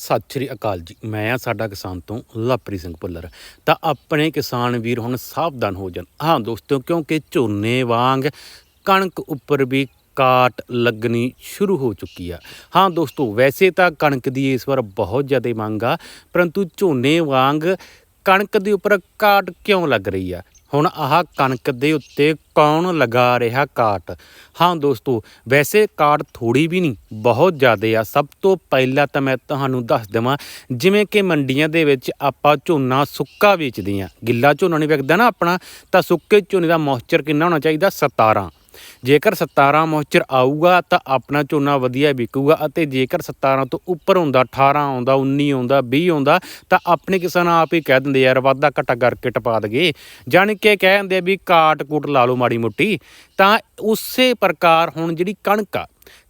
ਸਤਿ ਸ਼੍ਰੀ ਅਕਾਲ ਜੀ। ਮੈਂ ਆ ਸਾਡਾ ਕਿਸਾਨ ਤੋਂ ਲਵਪ੍ਰੀਤ ਸਿੰਘ ਭੁੱਲਰ। ਤਾਂ ਆਪਣੇ ਕਿਸਾਨ ਵੀਰ ਹੁਣ ਸਾਵਧਾਨ ਹੋ ਜਾਣ। ਹਾਂ ਦੋਸਤੋ, ਕਿਉਂਕਿ ਝੋਨੇ ਵਾਂਗ ਕਣਕ ਉੱਪਰ ਵੀ ਕਾਟ ਲੱਗਣੀ ਸ਼ੁਰੂ ਹੋ ਚੁੱਕੀ ਆ। ਹਾਂ ਦੋਸਤੋ, ਵੈਸੇ ਤਾਂ ਕਣਕ ਦੀ ਇਸ ਵਾਰ ਬਹੁਤ ਜ਼ਿਆਦਾ ਮੰਗ ਆ, ਪਰੰਤੂ ਝੋਨੇ ਵਾਂਗ ਕਣਕ ਦੇ ਉੱਪਰ ਕਾਟ ਕਿਉਂ ਲੱਗ ਰਹੀ ਆ? ਹੁਣ ਆਹ ਕਣਕ ਦੇ ਉੱਤੇ ਕੌਣ ਲਗਾ ਰਿਹਾ ਕਾਟ? ਹਾਂ ਦੋਸਤੋ, ਵੈਸੇ ਕਾਟ ਥੋੜੀ ਵੀ ਨਹੀਂ, ਬਹੁਤ ਜ਼ਿਆਦਾ ਆ। ਸਭ ਤੋਂ ਪਹਿਲਾਂ ਤਾਂ ਮੈਂ ਤੁਹਾਨੂੰ ਦੱਸ ਦੇਵਾਂ, ਜਿਵੇਂ ਕਿ ਮੰਡੀਆਂ ਦੇ ਵਿੱਚ ਆਪਾਂ ਝੋਨਾ ਸੁੱਕਾ ਵੇਚਦੇ ਆ ਗਿੱਲਾ ਝੋਨਾ ਨਹੀਂ ਵਿਕਦਾ ਨਾ ਆਪਣਾ, ਤਾਂ ਸੁੱਕੇ ਝੋਨੇ ਦਾ ਮੋਇਸਚਰ ਕਿੰਨਾ ਹੋਣਾ ਚਾਹੀਦਾ? 17 ਜੇਕਰ 17 ਮੋਇਸਚਰ ਆਊਗਾ ਤਾਂ ਆਪਣਾ ਝੋਨਾ ਵਧੀਆ ਵਿਕੂਗਾ ਅਤੇ ਜੇਕਰ 17 ਤੋਂ ਉੱਪਰ ਹੁੰਦਾ 18 ਆਉਂਦਾ 19 ਆਉਂਦਾ 20 ਆਉਂਦਾ, ਤਾਂ ਆਪਣੇ ਕਿਸਾਨ ਆਪ ਹੀ ਕਹਿ ਦਿੰਦੇ, ਯਾਰ ਵਾਧਾ ਘਟਾ ਕਰਕੇ ਟਪਾ ਦਗੇ ਜਾਣੀ ਕਿ ਕਹਿ ਦਿੰਦੇ ਵੀ ਕਾਟ ਕੂਟ ਲਾ ਲਓ ਮਾੜੀ ਮੁੱਟੀ। ਤਾਂ ਉਸੇ ਪ੍ਰਕਾਰ ਹੁਣ ਜਿਹੜੀ ਕਣਕ ਆ,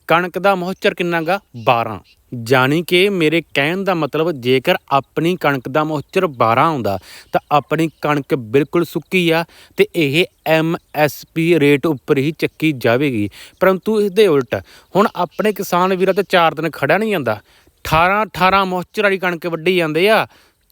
ਕਣਕ ਦਾ ਮੋਇਸਚਰ ਕਿੰਨਾ ਗਾ 12 ਜਾਣੀ ਕਿ ਮੇਰੇ ਕਹਿਣ ਦਾ ਮਤਲਬ ਜੇਕਰ ਆਪਣੀ ਕਣਕ ਦਾ ਮੋਚਰ 12 ਆਉਂਦਾ ਤਾਂ ਆਪਣੀ ਕਣਕ ਬਿਲਕੁਲ ਸੁੱਕੀ ਆ ਤੇ ਇਹ ਐਮਐਸਪੀ ਰੇਟ ਉੱਪਰ ਹੀ ਚੱਕੀ ਜਾਵੇਗੀ। ਪਰੰਤੂ ਇਸ ਦੇ ਉਲਟ, ਹੁਣ ਆਪਣੇ ਕਿਸਾਨ ਵੀਰਾਂ ਤੇ 4 ਦਿਨ ਖੜਾ ਨਹੀਂ ਜਾਂਦਾ। 18 18 ਮੋਚਰ ਵਾਲੀ ਕਣਕ ਵੱਢੀ ਜਾਂਦੇ ਆ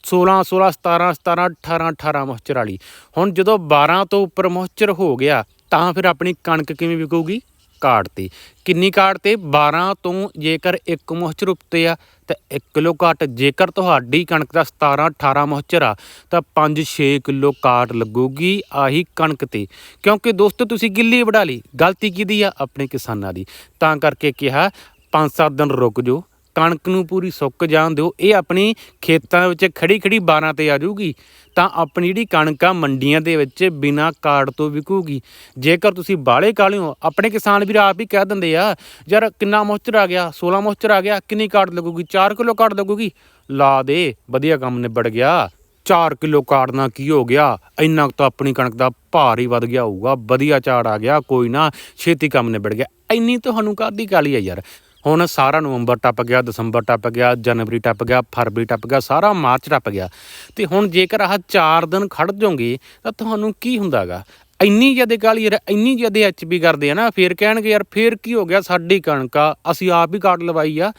16 16 17 17 18 18 ਮੋਇਸਚਰ ਵਾਲੀ। ਹੁਣ ਜਦੋਂ 12 ਤੋਂ ਉੱਪਰ ਮੋਇਸਚਰ ਹੋ ਗਿਆ, ਤਾਂ ਫਿਰ ਆਪਣੀ ਕਣਕ ਕਿਵੇਂ ਵਿਕੂਗੀ? ਕਾਟ ਤੇ। ਕਿੰਨੀ ਕਾਟ ਤੇ? 12 ਤੋਂ ਜੇਕਰ ਇੱਕ ਮੋਇਸਚਰ ਉੱਤੇ ਆ, ਤਾਂ 1 ਕਿਲੋ ਕਾਟ ਜੇਕਰ ਤੁਹਾਡੀ ਕਣਕ ਦਾ 17 18 ਮੋਇਸਚਰ ਆ, ਤਾਂ 5-6 ਕਿਲੋ ਕਾਟ ਲੱਗੂਗੀ ਆਹੀ ਕਣਕ ਤੇ। ਕਿਉਂਕਿ ਦੋਸਤੋ, ਤੁਸੀਂ ਗਿੱਲੀ ਵਢਾ ਲਈ। ਗਲਤੀ ਕਿਹਦੀ ਆ? ਆਪਣੇ ਕਿਸਾਨਾਂ ਦੀ। ਤਾਂ ਕਰਕੇ ਕਿਹਾ 5-7 ਦਿਨ ਰੁਕ ਜਾਓ। ਕਣਕ ਨੂੰ ਪੂਰੀ ਸੁੱਕ ਜਾਣ ਦਿਓ, ਇਹ ਆਪਣੀ ਖੇਤਾਂ ਵਿੱਚ ਖੜੀ ਖੜੀ 12 ਤੇ ਆ ਜਾਊਗੀ। ਤਾਂ ਆਪਣੀ ਜਿਹੜੀ ਕਣਕ ਆ, ਮੰਡੀਆਂ ਦੇ ਵਿੱਚ ਬਿਨਾ ਕਾਰਡ ਤੋਂ ਵਿਕੂਗੀ। ਜੇਕਰ ਤੁਸੀਂ ਬਾਲੇ ਕਾਲੇ ਹੋ, ਆਪਣੇ ਕਿਸਾਨ ਵੀਰ ਆਪ ਹੀ ਕਹਿ ਦਿੰਦੇ ਆ, ਯਾਰ ਕਿੰਨਾ ਮੋਇਸਚਰ ਆ ਗਿਆ? 16 ਮੋਇਸਚਰ ਆ ਗਿਆ? ਕਿੰਨੀ ਕਾਰਡ ਲੱਗੂਗੀ? 4 ਕਿਲੋ ਕਾਰਡ ਲੱਗੂਗੀ? ਲਾ ਦੇ, ਵਧੀਆ ਕੰਮ ਨਿਬੜ ਗਿਆ। 4 ਕਿਲੋ ਕਾਰਡ ਨਾਲ ਕੀ ਹੋ ਗਿਆ? ਇੰਨਾ ਕੁ ਤਾਂ ਆਪਣੀ ਕਣਕ ਦਾ ਭਾਰ ਹੀ ਵੱਧ ਗਿਆ ਹੋਊਗਾ। ਵਧੀਆ ਝਾੜ ਆ ਗਿਆ, ਕੋਈ ਨਾ, ਛੇਤੀ ਕੰਮ ਨਿਬੜ ਗਿਆ। ਇੰਨੀ ਤੁਹਾਨੂੰ ਕਾਹਦੀ ਕਾਲੀ ਆ ਯਾਰ? ਹੁਣ ਸਾਰਾ ਨਵੰਬਰ ਟੱਪ ਗਿਆ, ਦਸੰਬਰ ਟੱਪ ਗਿਆ, ਜਨਵਰੀ ਟੱਪ ਗਿਆ, ਫਰਵਰੀ ਟੱਪ ਗਿਆ, ਸਾਰਾ ਮਾਰਚ ਟੱਪ ਗਿਆ। ਤੇ ਹੁਣ ਜੇਕਰ ਆਹ 4 ਦਿਨ ਖੜ ਜਾਓਗੇ, ਤਾਂ ਤੁਹਾਨੂੰ ਕੀ ਹੁੰਦਾਗਾ? ਇੰਨੀ ਜ਼ਿਆਦਾ ਕਾਲੀ ਯਾਰ, ਇੰਨੀ ਜ਼ਿਆਦਾ ਐਚਪੀ ਕਰਦੇ ਆ ਨਾ, ਫੇਰ ਕਹਿਣਗੇ ਯਾਰ, ਫੇਰ ਕੀ ਹੋ ਗਿਆ ਸਾਡੀ ਕਣਕ ਆ, ਅਸੀਂ ਆਪ ਹੀ ਕਾਟ ਲਵਾਈ ਆ।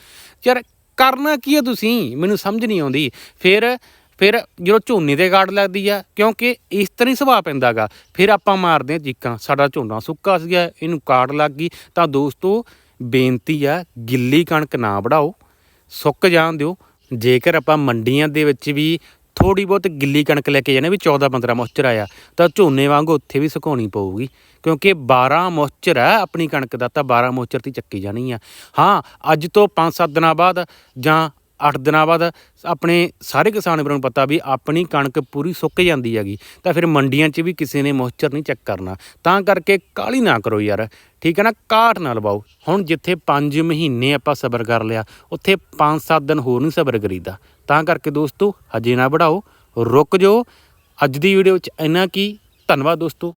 ਯਾਰ, ਕਰਨਾ ਕੀ ਆ ਤੁਸੀਂ? ਮੈਨੂੰ ਸਮਝ ਨਹੀਂ ਆਉਂਦੀ। ਫਿਰ ਫਿਰ ਜਦੋਂ ਝੋਨੇ ਤੇ ਗਾੜ ਲੱਗਦੀ ਆ, ਕਿਉਂਕਿ ਇਸ ਤਰ੍ਹਾਂ ਹੀ ਸੁਭਾਅ ਪੈਂਦਾਗਾ। ਫਿਰ ਆਪਾਂ ਮਾਰਦੇ ਆ ਚੀਕਾਂ, ਸਾਡਾ ਝੋਨਾ ਸੁੱਕਾ ਸੀਗਾ, ਇਹਨੂੰ ਕਾਟ ਲੱਗ ਗਈ। ਤਾਂ ਦੋਸਤੋ ਬੇਨਤੀ ਆ, ਗਿੱਲੀ ਕਣਕ ਨਾ ਵਢਾਓ ਸੁੱਕ ਜਾਣ ਦਿਓ। ਜੇਕਰ ਆਪਾਂ ਮੰਡੀਆਂ ਦੇ ਵਿੱਚ ਵੀ ਥੋੜੀ ਬਹੁਤ ਗਿੱਲੀ ਕਣਕ ਲੈ ਕੇ ਜਾਣੇ, ਵੀ 14 15 ਮੋਇਸਚਰ ਆਇਆ, ਤਾਂ ਝੋਨੇ ਵਾਂਗ ਉੱਥੇ ਵੀ ਸੁਕਾਉਣੀ ਪਊਗੀ। ਕਿਉਂਕਿ 12 ਮੋਇਸਚਰ ਹੈ ਆਪਣੀ ਕਣਕ ਦਾ, ਤਾਂ 12 ਮੋਇਸਚਰ ਤੇ ਚੱਕੀ ਜਾਣੀ ਆ। ਹਾਂ, ਅੱਜ ਤੋਂ 5-7 ਦਿਨਾਂ ਬਾਅਦ ਜਾਂ 8 ਦਿਨਾਂ ਬਾਅਦ ਆਪਣੇ ਸਾਰੇ ਕਿਸਾਨ ਵੀਰਾਂ ਨੂੰ ਪਤਾ ਵੀ ਆਪਣੀ ਕਣਕ ਪੂਰੀ ਸੁੱਕ ਜਾਂਦੀ ਹੈਗੀ, ਤਾਂ ਫਿਰ ਮੰਡੀਆਂ 'ਚ ਵੀ ਕਿਸੇ ਨੇ ਮੋਇਸਚਰ ਨਹੀਂ ਚੈੱਕ ਕਰਨਾ। ਤਾਂ ਕਰਕੇ ਕਾਲੀ ਨਾ ਕਰੋ ਯਾਰ, ਠੀਕ ਹੈ ਨਾ? ਕਾਟ ਨਾ ਲਵਾਓ। ਹੁਣ ਜਿੱਥੇ 5 ਮਹੀਨੇ ਆਪਾਂ ਸਬਰ ਕਰ ਲਿਆ, ਉੱਥੇ 5-7 ਦਿਨ ਹੋਰ ਨਹੀਂ ਸਬਰ ਕਰੀਦਾ। ਤਾਂ ਕਰਕੇ ਦੋਸਤੋ, ਹਜੇ ਨਾ ਵਧਾਓ ਰੁਕ ਜਾਓ। ਅੱਜ ਦੀ ਵੀਡੀਓ 'ਚ ਇੰਨਾ ਕੀ। ਧੰਨਵਾਦ ਦੋਸਤੋ।